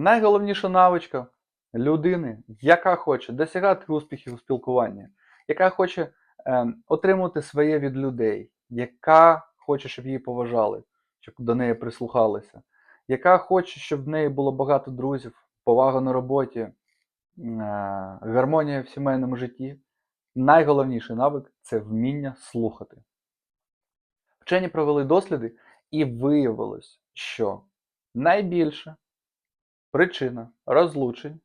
Найголовніша навичка людини, яка хоче досягати успіхів у спілкуванні, яка хоче е, отримувати своє від людей, яка хоче, щоб її поважали, щоб до неї прислухалися, яка хоче, щоб в неї було багато друзів, повага на роботі, е, гармонія в сімейному житті. Найголовніший навик це вміння слухати. Вчені провели досліди, і виявилось, що найбільше причина розлучень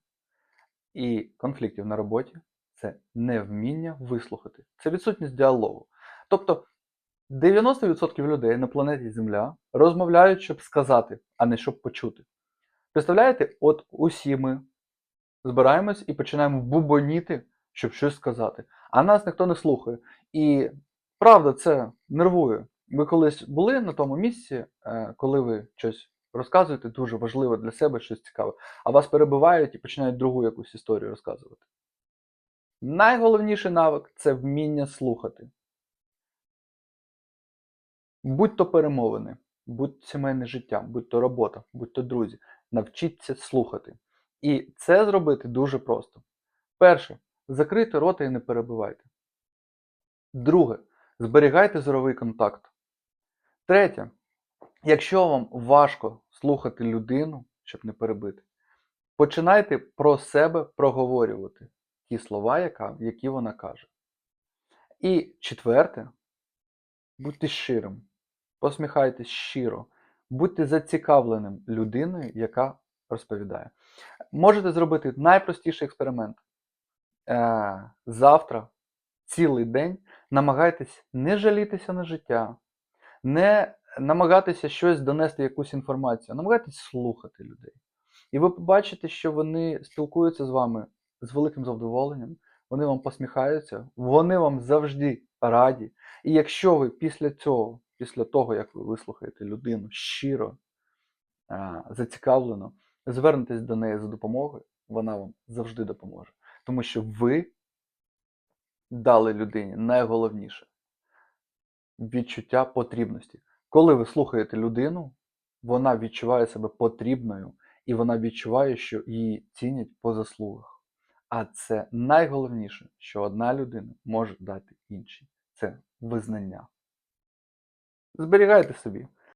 і конфліктів на роботі це невміння вислухати. Це відсутність діалогу. Тобто 90% людей на планеті Земля розмовляють, щоб сказати, а не щоб почути. Представляєте, от усі ми збираємось і починаємо бубоніти, щоб щось сказати, а нас ніхто не слухає. І правда, це нервує. Ви колись були на тому місці, е, коли ви щось розказуєте, дуже важливе для себе, щось цікаве, а вас перебивають і починають другу якусь історію розказувати. Найголовніший навик це вміння слухати. Будь то перемовини, будь то сімейне життя, будь то робота, будь то друзі. Навчіться слухати. І це зробити дуже просто. Перше, закрийте рота і не перебивайте. Друге, зберігайте зоровий контакт. Третє, якщо вам важко слухати людину, щоб не перебити, починайте про себе проговорювати ті слова, які вона каже. І четверте, будьте щирим, посміхайтесь щиро, будьте зацікавленим людиною, яка розповідає. Можете зробити найпростіший експеримент. Е, завтра, цілий день, намагайтесь не жалітися на життя, не намагатися щось донести якусь інформацію, намагайтесь слухати людей. І ви побачите, що вони спілкуються з вами з великим задоволенням, вони вам посміхаються, вони вам завжди раді. І якщо ви після цього, після того, як ви вислухаєте людину щиро, зацікавлено, звернетесь до неї за допомогою, вона вам завжди допоможе. Тому що ви дали людині найголовніше відчуття потрібності. Коли ви слухаєте людину, вона відчуває себе потрібною, і вона відчуває, що її цінять по заслугах. А це найголовніше, що одна людина може дати іншій. Це визнання. Зберігайте собі.